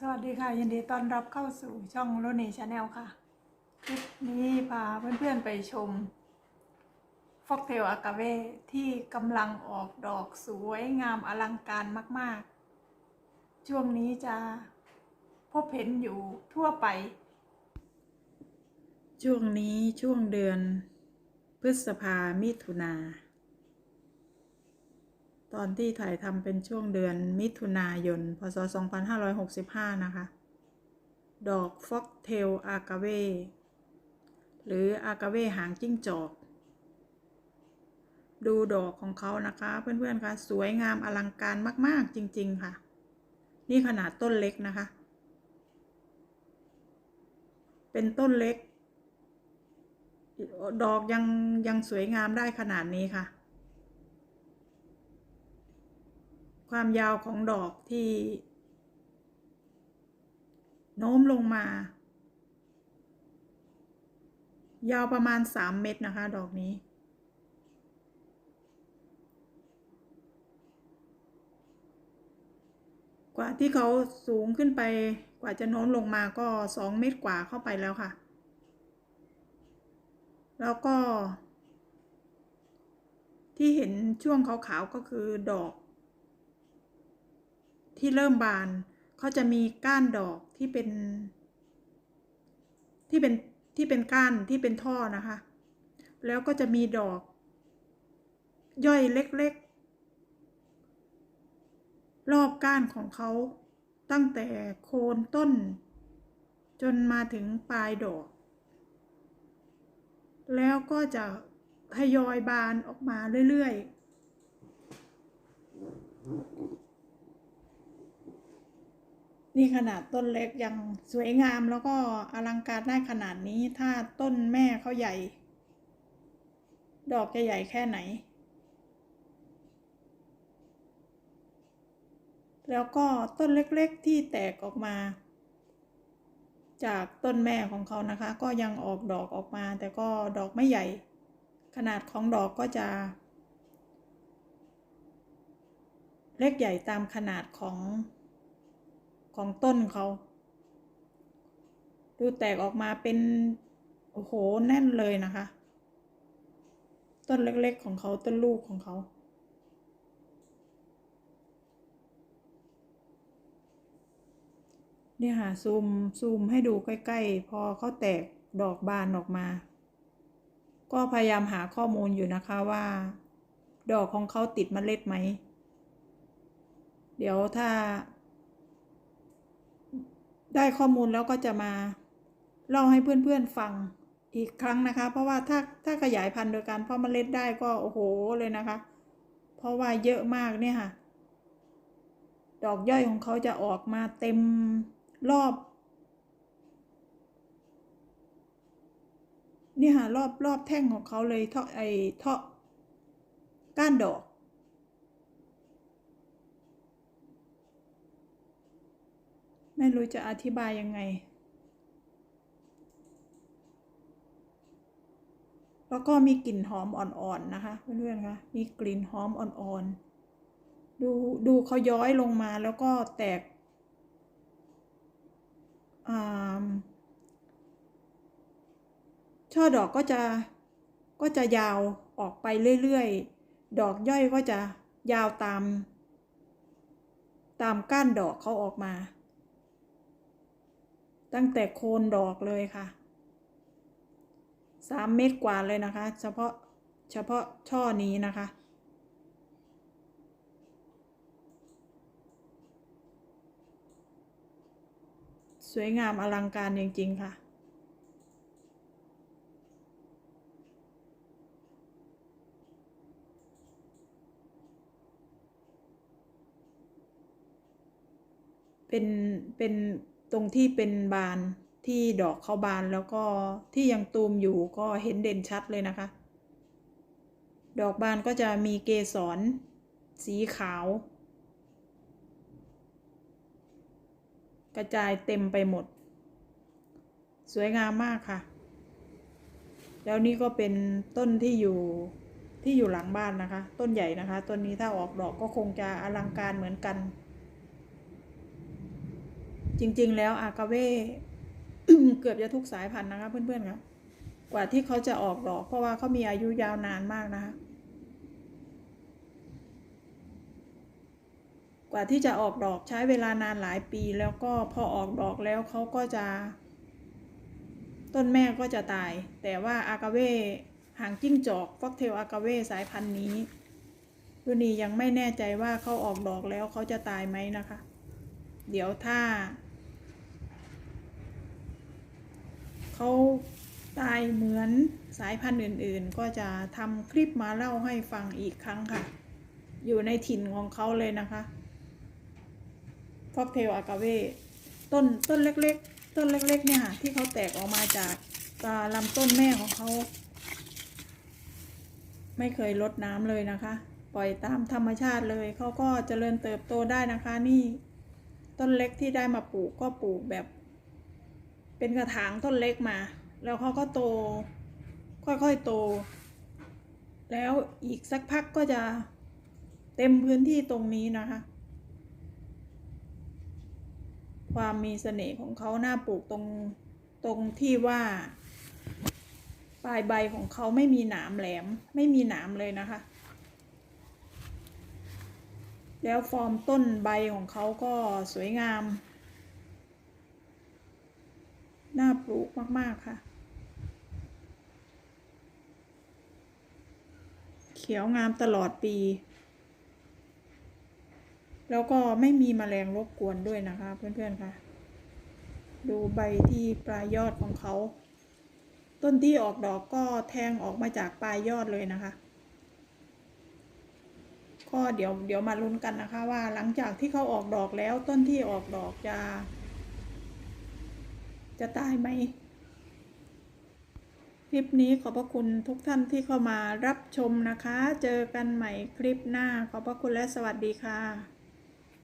สวัสดีค่ะ ยินดีต้อนรับเข้าสู่ช่องโรนีชาแนลค่ะคลิปนี้พาเพื่อนๆไปชมฟอกเทลอากาเวที่กำลังออกดอกสวยงามอลังการมากๆ ช่วงนี้จะพบเห็นอยู่ทั่วไป ช่วงนี้ช่วงเดือนพฤษภามิถุนา ตอนที่ถ่ายทำเป็นช่วงเดือนมิถุนายน พศ 2565 นะคะ ดอกฟ็อกเทลอากาเว หรืออากาเวหางจิ้งจอก ดูดอกของเขานะคะ เพื่อนๆคะสวยงามอลังการมาก ๆ จริง ๆ ค่ะ นี่ขนาดต้นเล็กนะคะ เป็นต้นเล็ก ดอกยังยังสวยงามได้ขนาดนี้ค่ะ ความยาวของดอกที่ โน้มลงมา ยาวประมาณ 3 เมตรนะคะ ดอกนี้ กว่าที่เขาสูงขึ้นไปกว่าจะโน้มลงมาก็ 2 เมตรกว่าเข้าไปแล้วค่ะ แล้วก็ที่เห็นช่วงขาวๆก็คือดอก ที่เริ่มบานเขาจะมีก้านดอกที่เป็น ที่เป็นที่เป็นก้านที่เป็นท่อนะคะ แล้วก็จะมีดอก ย่อยเล็กๆ รอบก้านของเขาตั้งแต่โคนต้น จนมาถึงปลายดอก แล้วก็จะทยอยบานออกมาเรื่อยๆ นี่ขนาดต้นเล็กยังสวยงามแล้วก็อลังการได้ขนาดนี้ถ้าต้นแม่เขาใหญ่ ดอกจะใหญ่แค่ไหน แล้วก็ต้นเล็กๆที่แตกออกมา จากต้นแม่ของเขานะคะ ก็ยังออกดอกออกมา แต่ก็ดอกไม่ใหญ่ ขนาดของดอกก็จะ เล็กใหญ่ตามขนาดของ ของต้นเขา ดูแตกออกมาเป็น โอ้โห แน่นเลยนะคะ ต้นเล็กๆของเขาต้นลูกของเขา เนี่ยค่ะ ซูม ซูมให้ดูใกล้ ๆ พอเขาแตกดอกบานออกมา ก็พยายามหาข้อมูลอยู่นะคะว่า ดอกของเขาติดเมล็ดไหม เดี๋ยวถ้า ได้ข้อมูลแล้วก็จะมาเล่าให้เพื่อนๆฟังอีกครั้งนะคะ เพราะว่าถ้าถ้าขยายพันธุ์โดยการเพาะเมล็ดได้ก็โอ้โหเลยนะคะ เพราะว่าเยอะมากเนี่ยค่ะ ดอกย่อยของเขาจะออกมาเต็มรอบนี่ค่ะรอบรอบแท่งของเขาเลยเทาะไอเทาะก้านดอก ไม่รู้จะอธิบายยังไง แล้วก็มีกลิ่นหอมอ่อนๆนะคะเพื่อนๆคะมีกลิ่นหอมอ่อนๆ ดูดูเขาย้อยลงมาแล้วก็แตกช่อดอกก็จะก็จะยาวออกไปเรื่อยๆ ดอกย่อยก็จะยาวตาม ตามก้านดอกเขาออกมา ตั้งแต่โคนดอกเลยค่ะสามเมตรกว่าเลยนะคะ เฉพาะเฉพาะช่อนี้นะคะ สวยงามอลังการจริง ๆ ค่ะ เป็นเป็น ตรงที่เป็นบานที่ดอกเข้าบานแล้วก็ที่ยังตูมอยู่ก็เห็นเด่นชัดเลยนะคะ ดอกบานก็จะมีเกสรสีขาว กระจายเต็มไปหมด สวยงามมากค่ะ แล้วนี่ก็เป็นต้นที่อยู่ที่อยู่หลังบ้านนะคะ ต้นใหญ่นะคะ ต้นนี้ถ้าออกดอกก็คงจะอลังการเหมือนกัน จริง ๆ แล้วอากาเว่เกือบจะทุกสายพันธุ์นะคะเพื่อนๆครับกว่าที่เขาจะออกดอก เพราะว่าเขามีอายุยาวนานมากนะคะ กว่าที่จะออกดอกใช้เวลานานหลายปีแล้วก็พอออกดอกแล้วเขาก็จะ ต้นแม่ก็จะตาย แต่ว่าอากาเว่หางจิ้งจอกฟอกเทลอากาเว่สายพันธุ์นี้รุนียังไม่แน่ใจว่าเขาออกดอกแล้วเขาจะตายไหมนะคะ เดี๋ยวถ้า เขาตายเหมือนสายพันธุ์อื่นๆ ก็จะทำคลิปมาเล่าให้ฟังอีกครั้งค่ะ อยู่ในถิ่นของเขาเลยนะคะฟอกเทลอากาเว่ต้นต้นเล็กๆ ต้นเล็กๆเนี่ยค่ะที่เขาแตกออกมาจากตาลำต้นแม่ของเขา ไม่เคยลดน้ำเลยนะคะ ปล่อยตามธรรมชาติเลยเขาก็เจริญเติบโตได้นะคะนี่ ต้นเล็กที่ได้มาปลูกก็ปลูกแบบ เป็นกระถางต้นเล็กมา แล้วเขาก็โต ค่อยๆโต แล้วอีกสักพักก็จะเต็มพื้นที่ตรงนี้นะคะ ความมีเสน่ห์ของเขาหน้าปลูกตรงตรงที่ว่า ปลายใบของเขาไม่มีหนามแหลม ไม่มีหนามเลยนะคะ แล้วฟอร์มต้นใบของเขาก็สวยงาม น่าปลูกมาก ๆ ค่ะ เขียวงามตลอดปี แล้วก็ไม่มีแมลงรบกวนด้วยนะคะ เพื่อน ๆ ค่ะ ดูใบที่ปลายยอดของเขา ต้นที่ออกดอกก็แทงออกมาจากปลายยอดเลยนะคะก็เดี๋ยวเดี๋ยวมาลุ้นกันนะคะว่าหลังจากที่เขาออกดอกแล้วต้นที่ออกดอกจะ จะตายไหม คลิปนี้ขอบพระคุณทุกท่านที่เข้ามารับชมนะคะ เจอกันใหม่คลิปหน้าขอบพระคุณและสวัสดีค่ะ